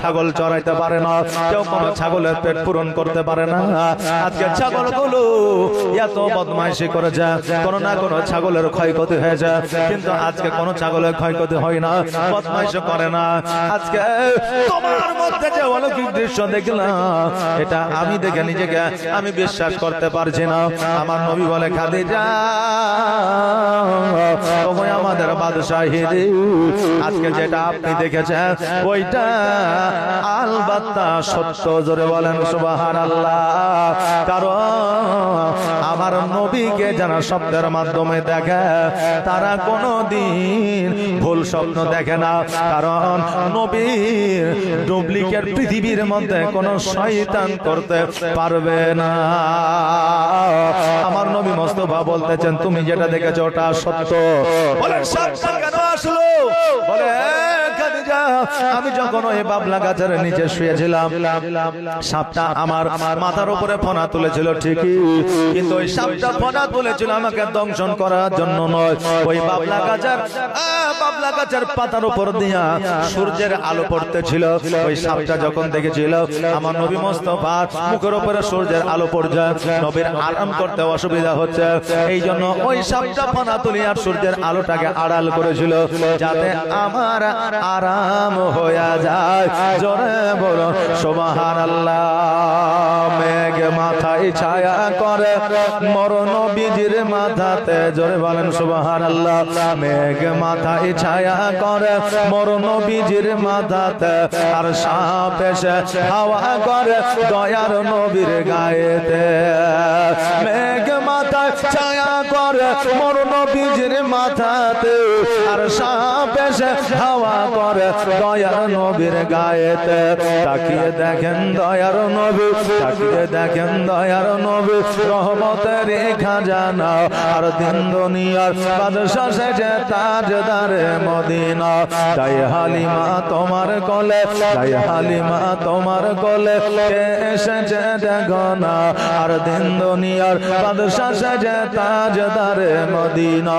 ছাগল চড়াইতে পারে না, কেউ কোনো ছাগলের পেট পূরণ করতে পারে না। আজকে ছাগলগুলো এত বদমাইশি করেছে, কোনো না কোনো ছাগলের ক্ষয়ক্ষতি হয়ে হয়েছে, কিন্তু আজকে কোনো ছাগলের ক্ষয়ক্ষতি হয় না, বদমাইশি করে না। আজকে তোমার মধ্যে যে অলৌকিক দৃশ্য দেখলাম, এটা আমি দেখে নিজেকে আমি বিশ্বাস করতে পারছি না। আমার নবী বলে খাদি যা আমাদের বাদশাহী আজকে যেটা আপনি দেখেছেন, ওইটা আলবাত্তা সত্য। জোরে বলেন সুবাহ আল্লাহ কারণ নবীকে যারা শব্দের মাধ্যমে দেখে তারা কোনো দিন ভুল স্বপ্ন দেখে না। কারণ নবীর ডুপ্লিকেট পৃথিবীর মধ্যে কোনো শয়তান করতে পারবে না। আমার নবী মস্তফা বলতেছেন তুমি যেটা দেখেছ ওটা সত্য। বলেন সত্য কেন আসলো? বলে "এ, খাদিজা, আমি যখন ওই বাবলা গাছের নিচে শুয়েছিলাম, সাপটা আমার মাথার উপরে ফোনা তুলেছিল ঠিকই, কিন্তু ওই সাপটা ফোনা তুলেছিল আমাকে দংশন করার জন্য নয়। ওই বাবলা গাছের বাবলা গাছের পাতার উপর দিয়া সূর্যের আলো পড়তেছিল। ওই সাপটা যখন দেখেছিল, আমার নবী মোস্তফা মুখের উপরে সূর্যের আলো পড়ছে, নবীর আরাম করতে অসুবিধা হচ্ছে। এই জন্য ওই সাপটা ফোনা তুলিয়া সূর্যের আলোটাকে আড়াল করেছিল, যাতে আমার আরাম হয়ে যায়। জোরে বলো আল্লাহ মেঘ মাথায় ছায়া করে, মরণ বিজির মাথাতে। জোরে বলেন আল্লাহ মেঘ মাথায় ছায়া করে, মরণ বিজির মাথাতে। আর সাপ এসে হাওয়া করে দয়ার নবীর গায়েতে। মেঘ মাথায় ছায়া করে, মরণ মাথাতে। আর সাপ এসে হাওয়া করে দয়ার নবীর গায়েতে। তাকিয়ে দেখেন দয়ার নবী, তাকিয়ে দেখেন দয়ার নবী, রহমতের খাজানা। আর দিন দুনিয়ার বাদশা সেজে তাজদারে মদিনা। তাই হালিমা তোমার কোলে তাই হালিমা তোমার কোলে এসেছে দেখো না। আর দিন দুনিয়ার বাদশা সেজে তাজদারে মদিনা।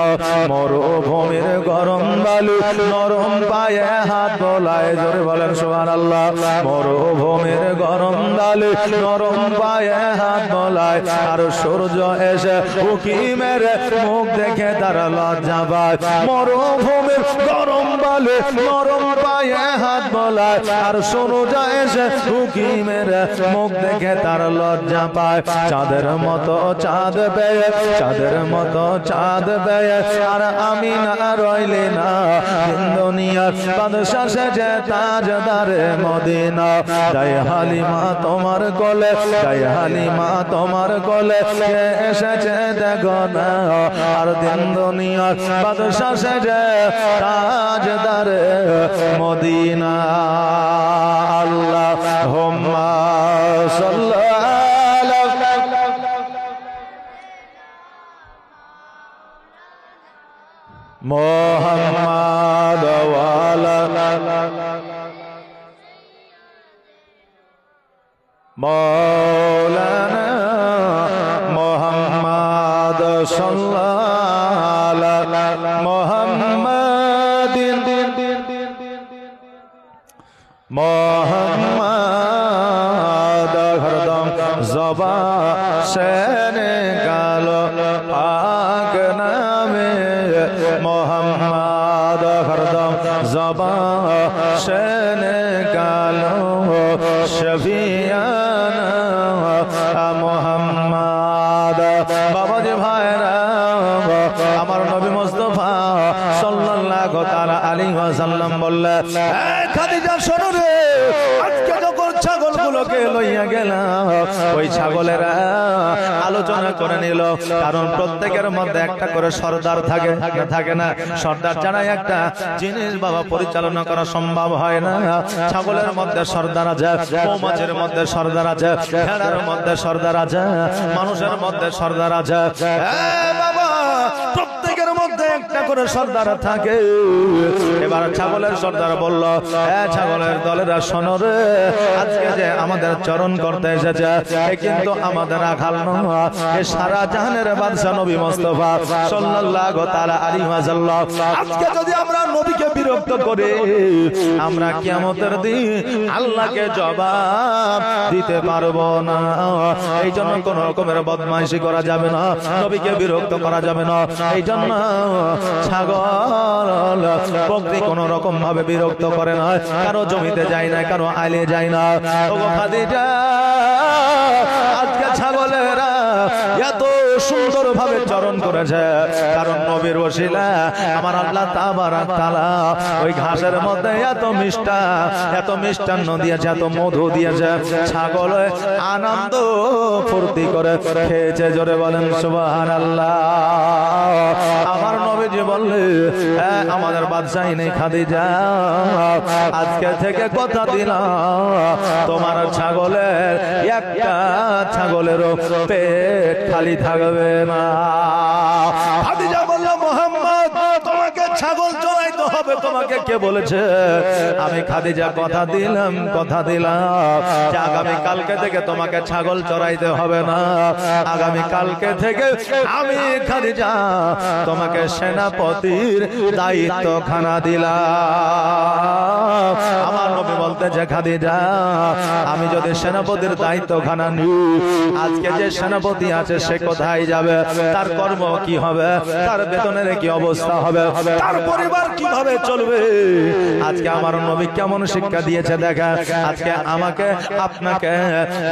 মরুভূমির গরম বালু নরম পায়ে হাত বোলায়, জোরে বলেন সোহান আল্লাহ মরুভূমির গরম বালু নরম পায়ে হাত বোলায়, আর সূর্য এসে উকি মেরে মুখ দেখে তার লজ্জা পায়। মরুভূমির গরম বালু নরম পায়ে হাত বোলায়, আর সূর্য এসে উকি মেরে মুখ দেখে তার লজ্জা পায়। চাঁদের মতো চাঁদ পেয়ে, চাঁদের মতো চাঁদ পেয়ে, আর আমি না রইলে না দুনিয়ার বাদশা সেজে তাজদারে মদিনা। তাই হালিমা তোমার কোলে তাই হালিমা তোমার কোলে এসেছে দেখো না। আর দিন দুনিয়ার বাদশা সেজে তাজদারে মদিনা। আল্লাহ হোম্মা মোহাম্মদ ওয়ালা শফিয়ানা মোহাম্মদ। বাবাজি ভাইরা, আমার নবী মুস্তফা সাল্লাল্লাহু তাআলা আলাইহি ওয়াসাল্লাম বললেন খাদিজা, শোনো রে, আজকে যখন ছাগলগুলোকে লইয়া গেলাম, ওই ছাগলেরা আলোচনা করে নিল কারণ প্রত্যেকের মধ্যে একটা করে সর্দার থাকে থাকে না। সর্দার ছাড়া একটা জিনিস বাবা পরিচালনা করা সম্ভব হয় না। ছাগলের মধ্যে সর্দার আছে মৌমাছির মধ্যে সর্দার আছে ভেড়ার মধ্যে সর্দার আছে মানুষের মধ্যে সর্দার আছে। করে সর্দার থাকে। এবার ছাগলের সর্দার বলল হ্যাঁ ছাগলের দলেরা শোনো রে, আজকে যে আমাদের চরণ করতে এসেছে কিন্তু আমাদের নয় এ সারা জাহানের বাদশা নবী মোস্তফা সাল্লাল্লাহু তাআলা আলাইহি ওয়াসাল্লাম। আজকে যদি আমরা নবীকে বিরক্ত করে, আমরা কিয়ামতের দিন আল্লাহকে জবাব দিতে পারব না। এই জন্য কোন রকমের বদমাইশি করা যাবে না, নবীকে বিরক্ত করা যাবে না। এই জন্য ছাগল বকরি কোন রকম ভাবে বিরক্ত করে না। কারও জমিতে যায় না, কারও আইলে যায় না। খাদিজা, আজকে ছাগলেরা এত সুন্দর ভাবে চরণ করেছে। কারণ নবীর ওসিলা, আমার আল্লাহ তাবারাক তাআলা, ওই ঘাসের মধ্যে এত মিষ্টা, এত মিষ্টান্ন দিয়েছে, এত মধু দিয়েছে। ছাগল আনন্দ ফুর্তি করে খেয়েছে, জোরে বলেন সুবহানাল্লাহ। আমার নবীজি বললে "হ্যাঁ, আমাদের বাদশাহী নেই খাদি যা আজকে থেকে কথা দিলাম তোমার ছাগলের একটা ছাগলেরও পেট খালি থাকবে না। খাদিজা বলল মোহাম্মদ তোমাকে ছাগল হবে তোমাকে কে বলেছে? আমি খাদিজা কথা দিলাম কথা দিলাম। যে আগামী কালকে থেকে তোমাকে ছাগল চড়াইতে হবে না। আগামী কালকে থেকে আমি খাদিজা তোমাকে সেনাপতির দায়িত্ব খানা দিলাম। আমার নবী বলতে যে খাদিজা, আমি যদি সেনাপতির দায়িত্ব খানা নিই, আজকে যে সেনাপতি আছে সে কোথায় যাবে? তার কর্ম কি হবে? তার বেতনের কি অবস্থা হবে? তার পরিবার কীভাবে চলবে। আজকে আমার নবী কেমন শিক্ষা দিয়েছে দেখা। আজকে আমাকে আপনাকে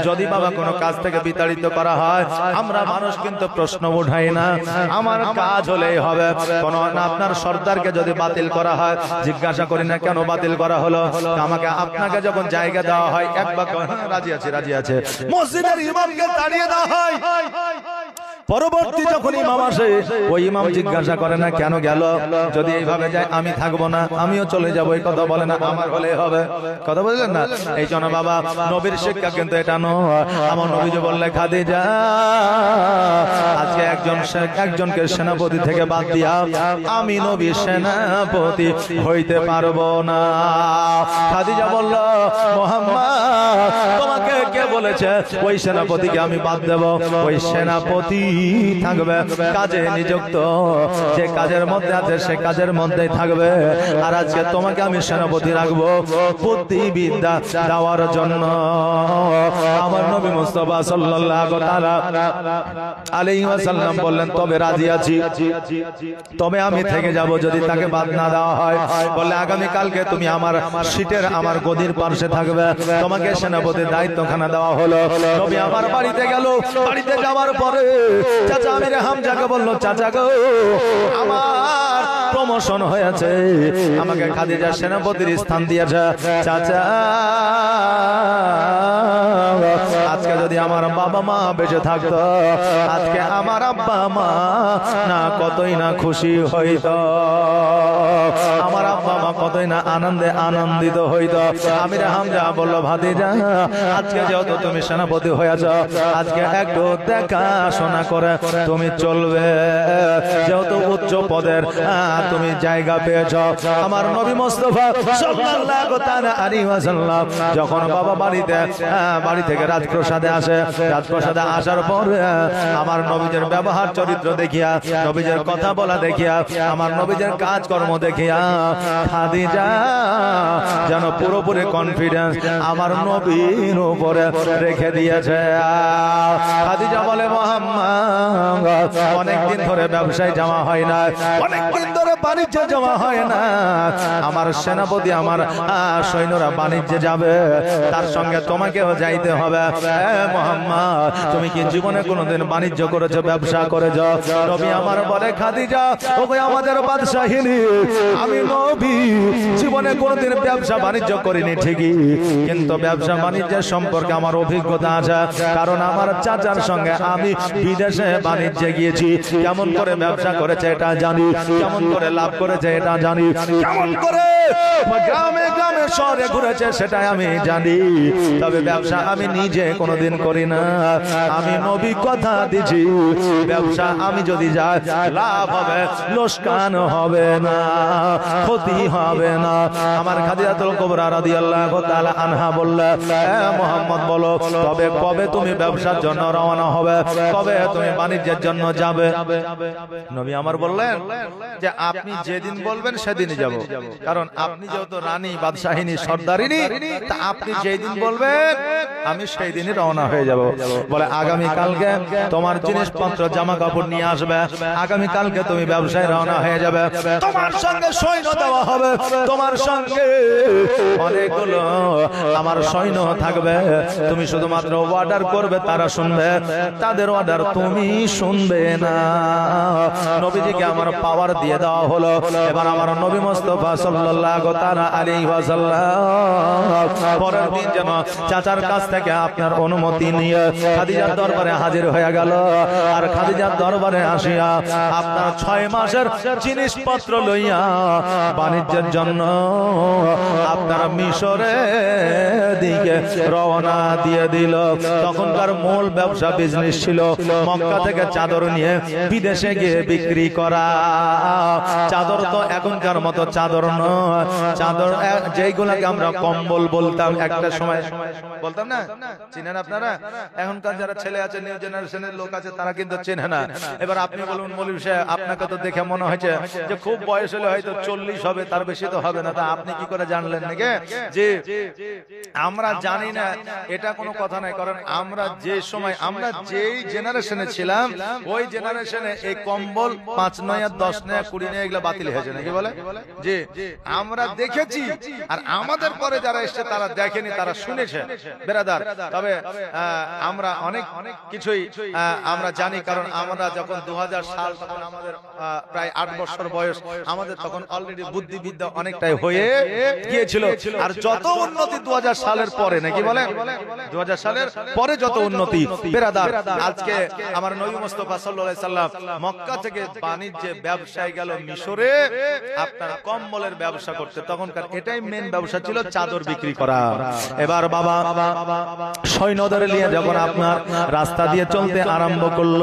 যদি বাবা কোনো কাজ থেকে বিতাড়িত করা হয় আমরা মানুষ কিন্তু প্রশ্ন উঠাই না। আমার কাজ হলেই হবে। কোন আপনার সর্দারকে যদি বাতিল করা হয় জিজ্ঞাসা করি না কেন বাতিল করা হলো? আমাকে আপনাকে যখন জায়গা দেওয়া হয় এক বাক্য হ্যাঁ, রাজি আছে রাজি আছে। মসজিদের ইমামকে তাড়িয়ে দেওয়া হয়। পরবর্তী যখন ইমাম আসে ওই ইমাম জিজ্ঞাসা করে না কেন গেল? যদি এইভাবে যায় আমি থাকব না আমিও চলে যাব। এই কথা বলে না আমার হলে হবে। কথা বললেন না? এই জন্য বাবা নবীর শিক্ষা কিন্তু এটা নয়। আমার নবী যে বললে খাদি যা আজকে একজন একজনকে সেনাপতি থেকে বাদ দিয়া আমি নবী সেনাপতি হইতে পারব না। খাদিজা বলল মোহাম্মদ বলেছে ওই সেনাপতিকে আমি বাদ দেব, ওই সেনাপতি থাকবে কাজে নিযুক্ত, যে কাজের মধ্যে আছে সে কাজের মধ্যেই থাকবে। আর আজকে তোমাকে আমি সেনাপতি রাখব বুদ্ধি বিদ্যা দেওয়ার জন্য। আমার নবী মুস্তফা সাল্লাল্লাহু তাআলা আলাইহি ওয়াসাল্লাম বললেন, তবে রাজি আছি। তবে আমি থেকে যাব যদি তাকে বাদ না দেওয়া হয়। বলে আগামী কালকে তুমি আমার সিটের আমার গদির পাশে থাকবে। তোমাকে সেনাপতির দায়িত্বখানা দেওয়া নবী আমার বাড়িতে গেল, বাড়িতে যাওয়ার পরে চাচা আমির হামজাকে বলল, চাচা গো, আমার প্রমোশন হয়েছে। আমাকে খাদিজা সেনাপতির স্থান দিয়েছে। চাচা যদি আমার বাবা মা বেঁচে থাকতো, আজকে আমার আব্বা মা না কতই না খুশি হইত। আমার আব্বা মা কতই না আনন্দে আনন্দিত হইত। আমি হামজা বলল, ভাতিজা, আজকে যেহেতু তুমি সেনাপতি হয়েছ, আজকে একটু দেখাশোনা করে তুমি চলবে। যেহেতু উচ্চ পদের তুমি জায়গা পেয়েছ। আমার নবী মোস্তফা যখন বাবা বাড়িতে বাড়ি থেকে রাজপ্রসাদে আসে রাজপ্রসাদে আসার পর আমার নবীজের ব্যবহার, চরিত্র দেখিয়া নবীজের কথা বলা দেখিয়া, আমার নবীজের কাজকর্ম দেখিয়া, খাদিজা, যেন পুরোপুরি কনফিডেন্স আমার নবীর উপরে রেখে দিয়েছে। খাদিজা বলে, মোহাম্মদ, অনেকদিন ধরে ব্যবসায় জমা হয় না, অনেকদিন ধরে বাণিজ্য জমা হয় না। আমার সেনাপতি, আমার সৈন্যরা বাণিজ্যে যাবে, তার সঙ্গে তোমাকেও যাইতে হবে। মোহাম্মদ, তুমি কি জীবনে কোনোদিন বাণিজ্য করেছ, ব্যবসা নবী আমার বলে, খাদিজা ওকে আমাদের বাদশাহিনী, আমি নবী, জীবনে ব্যবসা বাণিজ্য করিনি, ঠিকই। কিন্তু ব্যবসা বাণিজ্যের সম্পর্কে আমার অভিজ্ঞতা আছে, কারণ আমার চাচার সঙ্গে আমি বিদেশে বাণিজ্যে গিয়েছি। কেমন করে ব্যবসা করেছে এটা জানি, কেমন করে লাভ করেছে এটা জানি, কেমন করে গ্রামে গ্রামে শহরে ঘুরেছে সেটাই আমি জানি। তবে ব্যবসা আমি নিজে কোনোদিন করি না। আমি নবী কথা দিছি, ব্যবসা আমি যদি যাই, লাভ হবে লোসকান হবে না, ক্ষতি হবে না। আমার খাদিজাতুল কুবরা রাদিয়াল্লাহু তাআলা আনহা বললে মোহাম্মদ, বলো, তবে কবে তুমি ব্যবসার জন্য রওনা হবে? কবে তুমি বাণিজ্যের জন্য যাবে? নবী আমার বললেন যে, আপনি যেদিন বলবেন সেদিনই যাব। কারণ আপনি যেহেতু রানী, বাদশাহিনী, সর্দারিনী, তা আপনি যেই দিন বলবেন, আমি সেই দিনই রওনা হয়ে যাব। বলে, আগামী কালকে তোমার জিনিসপত্র জামা কাপড় নিয়ে আসবে। আগামী কালকে তুমি ব্যবসায় রওনা হয়ে যাবে। তোমার সঙ্গে সৈন্য দেওয়া হবে। তোমার সঙ্গে অনেকগুলো আমার সৈন্য থাকবে। তুমি শুধুমাত্র অর্ডার করবে, তারা শুনবে। তাদের অর্ডার তুমি শুনবে না। নবীজিকে আমার পাওয়ার দিয়ে দেওয়া হলো। এবার আমার নবী মোস্তফা সাল্লাল্লাহু তাআলা আলাইহি ওয়াসাল্লাম, পরের দিন যেন চাচার কাছ থেকে আপনার অনুমতি নিয়ে খাদিজার দরবারে হাজির হয়ে গেল। আর খাদিজার দরবারে আসিয়া আপনার ছয় মাসের জিনিসপত্র লইয়া বাণিজ্যের জন্য আপনার মিশরে দিকে রওনা দিয়ে দিল। তখনকার মূল ব্যবসা বিজনেস ছিল মক্কা থেকে চাদর নিয়ে বিদেশে গিয়ে বিক্রি করা। চাদর তো এখনকার মতো চাদর নয়। চাদর যেইগুলাকে আমরা কম্বল বলতাম, একটা সময়, বলতাম না? চিনেন আপনারা? এখনকার যারা ছেলে আছে নিউ জেনারেশনের লোক আছে, তারা কিন্তু চেনে না। এবার আপনি বলুন মৌলিম সাহেব, আপনাকে তো দেখে মনে হয়েছে যে খুব বয়স হলে হয়তো চল্লিশ হবে, তার বেশি তো হবে না। তা আপনি কি করে জানলেন নাকি? যে আমরা জানি না, এটা কোনো কথা নাই কারণ আমরা যে সময়, আমরা যেই জেনারেশনে ছিলাম, ওই জেনারেশনে এই কম্বল পাঁচ নয়, দশ নয়, কুড়ি নয় এগুলো বাতিল হয়েছে নাকি বলে? যে আমরা দেখেছি, আর আমাদের পরে যারা এসছে, তারা দেখেনি, তারা শুনেছে। বেরাদার, তবে আমরা অনেক অনেক কিছুই আমরা জানি, কারণ আমরা যখন দু হাজার সাল তখন আমাদের প্রায় আট বছর বয়স, আমাদের তখন অলরেডি বুদ্ধিবিদ্যা অনেকটাই হয়ে গিয়েছিল। আর যত উন্নতি দু সালের পরে, নাকি বলে দু সালের পরে যত উন্নতি বেরাদার আজকে আমার নবী মুস্তফা সাল্লাল্লাহু সাল্লাম মক্কা থেকে বাণিজ্যে ব্যবসায় গেল মিশরে, আপনার কম্বলের ব্যবসা করতে। তখনকার এটাই মেন ব্যবসা ছিল চাদর বিক্রি করা। এবার বাবা সৈন্যদের নিয়ে যখন আপনার রাস্তা দিয়ে চলতে আরম্ভ করল,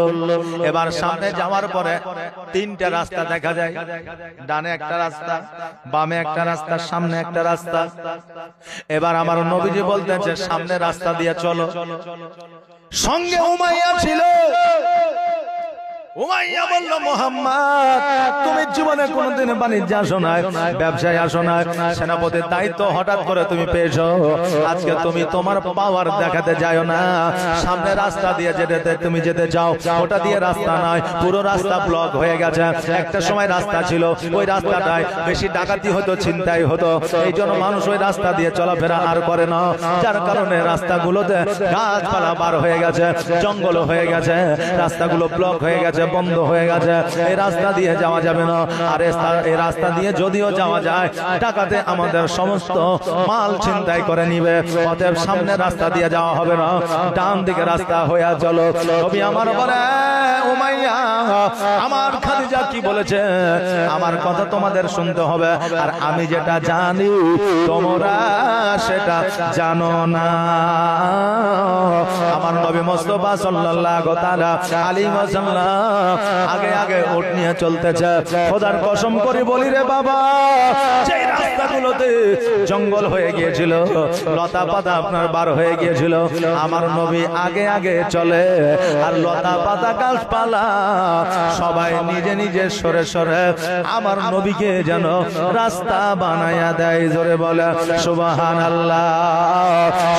এবার সামনে যাওয়ার পরে তিনটা রাস্তা দেখা যায়। ডানে একটা রাস্তা, বামে একটা রাস্তা, সামনে একটা রাস্তা। এবার আমার নবীজি বলতেছে সামনে রাস্তা দিয়ে চলো। সঙ্গে উমাইয়া ছিল। উমাইয়া বলল মোহাম্মদ তুমি জীবনে কোনোদিন বাণিজ্য আসো না ব্যবসায় আসো না সেনাপতির দায়িত্ব হঠাৎ করে তুমি পেয়েছ। আজকে তুমি তোমার পাওয়ার দেখাতে যাও না। সামনে রাস্তা দিয়ে যেতে তুমি যেতে যাও। ওটা দিয়ে রাস্তা নয় পুরো রাস্তা ব্লক হয়ে গেছে। একটা সময় রাস্তা ছিল ওই রাস্তাটায় বেশি ডাকাতি হতো ছিনতাই হতো। এই জন্য মানুষ ওই রাস্তা দিয়ে চলাফেরা আর করে না। যার কারণে রাস্তাগুলোতে গাছপালা বার হয়ে গেছে জঙ্গল হয়ে গেছে রাস্তাগুলো ব্লক হয়ে গেছে বন্ধ হয়ে গেছে। এই রাস্তা দিয়ে যাওয়া যাবে না। আর এই রাস্তা- দিয়ে যদিও যাওয়া যায় টাকাতে আমাদের সমস্ত মাল চিন্তাই করে নিবে। অতএব সামনে রাস্তা দিয়ে যাওয়া হবে না। ডান দিকে রাস্তা হয়ে চলো। নবী আমার বলে আমার খাদিজা কি বলেছে? আমার কথা তোমাদের শুনতে হবে। আর আমি যেটা জানি, তোমরা সেটা জানো না। আমার নবী মুস্তাফা সাল্লাল্লাহু তাআলা আলাইহি ওয়াসাল্লাম আগে আগে উট নিয়ে চলতেছে খোদার কসম করে বলি রে বাবা যেই রাস্তাগুলোতে জঙ্গল হয়ে গিয়েছিল লতা পাতা আপনার বার হয়ে গিয়েছিল আমার নবী আগে আগে চলে আর লতা পাতা গাছপালা সবাই নিজে নিজে সরে সরে আমার নবীকে যেন রাস্তা বানায়া দেয় জোরে বলে সুবাহান আল্লাহ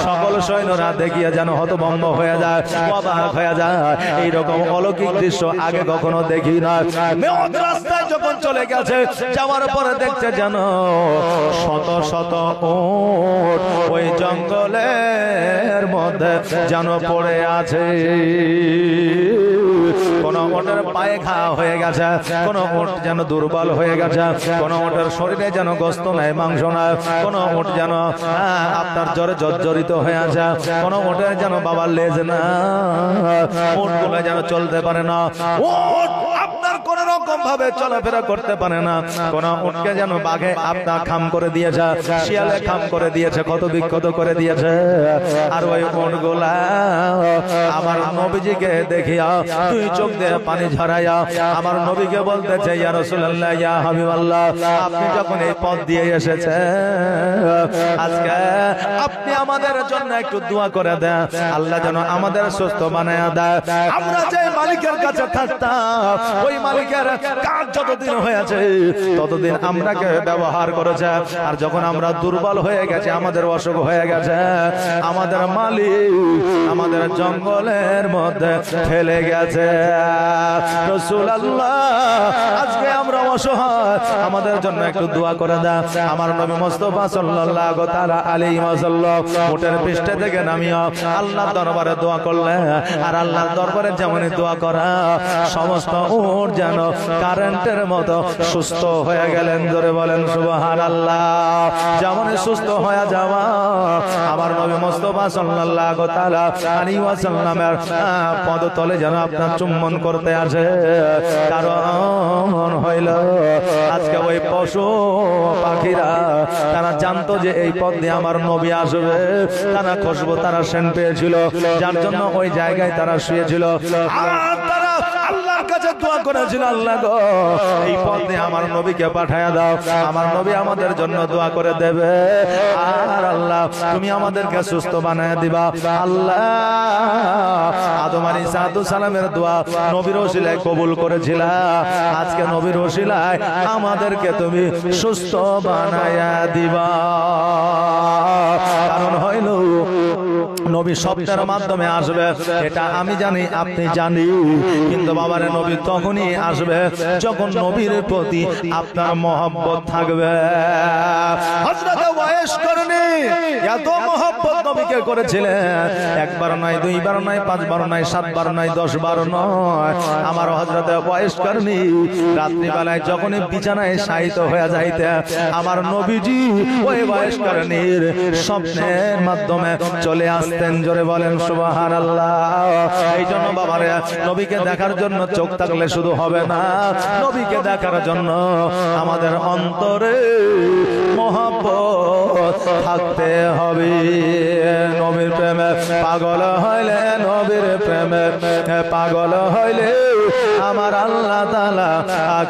সকল সৈন্যরা দেখিয়ে যেন হতভম্ব হয়ে যায় অবাক হয়ে যায় এইরকম অলৌকিক দৃশ্য আগে কখনো দেখি না। রাস্তায় যখন চলে গেছে যাওয়ার পরে দেখছে যেন শত শত ওট ওই জঙ্গলের মধ্যে যেন পড়ে আছে। কোন ওটার পায়ে ঘা হয়ে গেছে, কোন ওট যেন দুর্বল হয়ে গেছে, কোন ওটার শরীরে যেন গস্ত নাই, মাংস না কোন ওট যেন আপনার জ্বরে জর্জরিত হয়ে আছে, কোন ওটের যেন বাবার লেজ না ওটগুলো যেন চলতে পারে না, ওট রকম ভাবে চলাফেরা করতে পারে না। কোন উঠকে যেন বাঘে আপনা খাম করে দিয়েছে, শিয়ালে খাম করে দিয়েছে কত বিক্ষত করে দিয়েছে। আর ওই উঠগুলা আমার নবীজিকে দেখিয়া তুই চোখ দিয়ে পানি ঝরাইয়া আমার নবীকে বলতেছে, ইয়া রাসূলুল্লাহ, ইয়া হাবিবাল্লাহ, আপনি যখন এই পথ দিয়ে এসেছে আজকে আপনি আমাদের জন্য একটু দোয়া করে দেন। আল্লাহ যেন আমাদের সুস্থ বানায়া দেয়। আমরা যে মালিকের কাছে থাকতাম, ওই মালিকের কাজ যতদিন হয়েছে ততদিন আমরাকে ব্যবহার করেছে। আর যখন আমরা দুর্বল হয়ে গেছে আমাদের অসুখ হয়ে গেছে। আমাদের মালিক আমাদের জঙ্গলের মধ্যে ফেলে গেছে। রসুল আল্লাহ আজকে আমরা অসহায়। আমাদের জন্য একটু দোয়া করে দাও। আমার নবী মোস্তফা সাল্লাল্লাহু তাআলা আলাইহি ওয়াসাল্লাম উটের পৃষ্ঠে থেকে নামিয়া আল্লাহর দরবারে দোয়া করলে আর আল্লাহর দরবারে যেমনই দোয়া করা সমস্ত উট যেন কারেন্টের মতো সুস্থ হয়ে গেলেন ধরে বলেন সুবহানাল্লাহ। যেমনই সুস্থ হয়ে যাওয়া আমার নবী মোস্তফা সাল্লাল্লাহু তাআলা আলাইহি ওয়াসাল্লামের আহ, পদতলে যেন আপনার চুম্বন করতে আসে। কারণ হইল আজকে ওই পশু পাখিরা তারা জানতো যে এই পথ দিয়ে আমার নবী আসবে। তারা খুশবু তারা সেন পেয়েছিল। যার জন্য ওই জায়গায় তারা শুয়েছিল। আর কাছে দোয়া করেছিল আল্লাহ গো। এই পথ আমার নবীকে পাঠায়া দাও, আমার নবী আমাদের জন্য দোয়া করে দেবে। আর আল্লাহ, তুমি আমাদেরকে সুস্থ বানায় দিবা। আল্লাহ, আদম আলী সাদু সালামের দোয়া নবীর ওসিলায় কবুল করেছিলা। আজকে নবীর ওসিলায় আমাদেরকে তুমি সুস্থ বানায়া দিবা। কারণ হইল নবী শব্দের মাধ্যমে আসবে। এটা আমি জানি আপনি জানি। কিন্তু বাবারে নবী তখনই আসবে যখন নবীর প্রতি আপনার মহব্বত থাকবে। করনি। এত মহব্বত নবীকে করেছিলেন। একবার নয় দুইবার নয় পাঁচবার নয় সাতবার নয় দশ বার নয়। আমার হযরতে ওয়াইস করনি। রাত্রিবেলায় যখনই বিছানায় শায়িত হয়ে যাইতে আমার নবীজি ওই ওয়াইস করনির স্বপ্নের মাধ্যমে চলে আসতেন জোরে বলেন সুবাহান আল্লাহ এই জন্য বাবারে, নবীকে দেখার জন্য চোখ থাকলে শুধু হবে না। নবীকে দেখার জন্য আমাদের অন্তরে মহাব্বত থাকতে হবে। নবীর প্রেমে পাগল হইলে নবীর প্রেমে পাগল হইলে আমার আল্লাহ তালা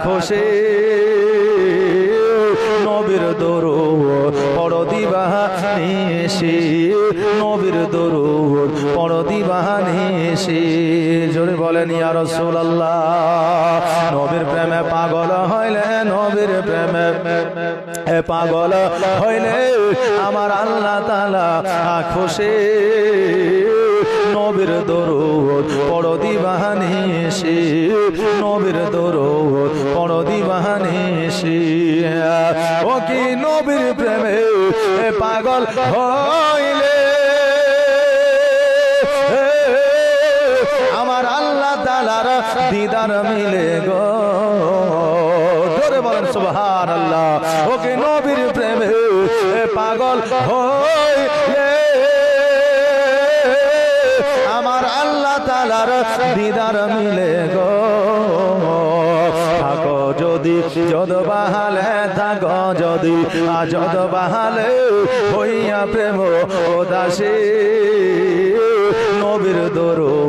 খুশি। নবীর দরু পড় দিবাহানিসি নবীর দরু পড় দিবাহানিসি জোরে বলেন, ইয়া রাসূলুল্লাহ, নবীর প্রেমে পাগল হইলে নবীর প্রেমে পাগল হইলে আমার আল্লাহ তাআলা খুশি। নবীর দরুদ, পড় দিবাহানিসি নবীর দরুদ, পড় দিবাহানিসি ও কি নবীর প্রেমে পাগল হইলে? আমার আল্লাহ তালার দিদার মিলে গো। সুবহান আল্লাহ ও কি নবীর প্রেমে পাগল হইলে? আমার আল্লাহ তালার দিদার মিলে গো। যদি যদ বাহালে যদি আজদ বাহালে হইয়া প্রেম ও দাসী নবীর দরু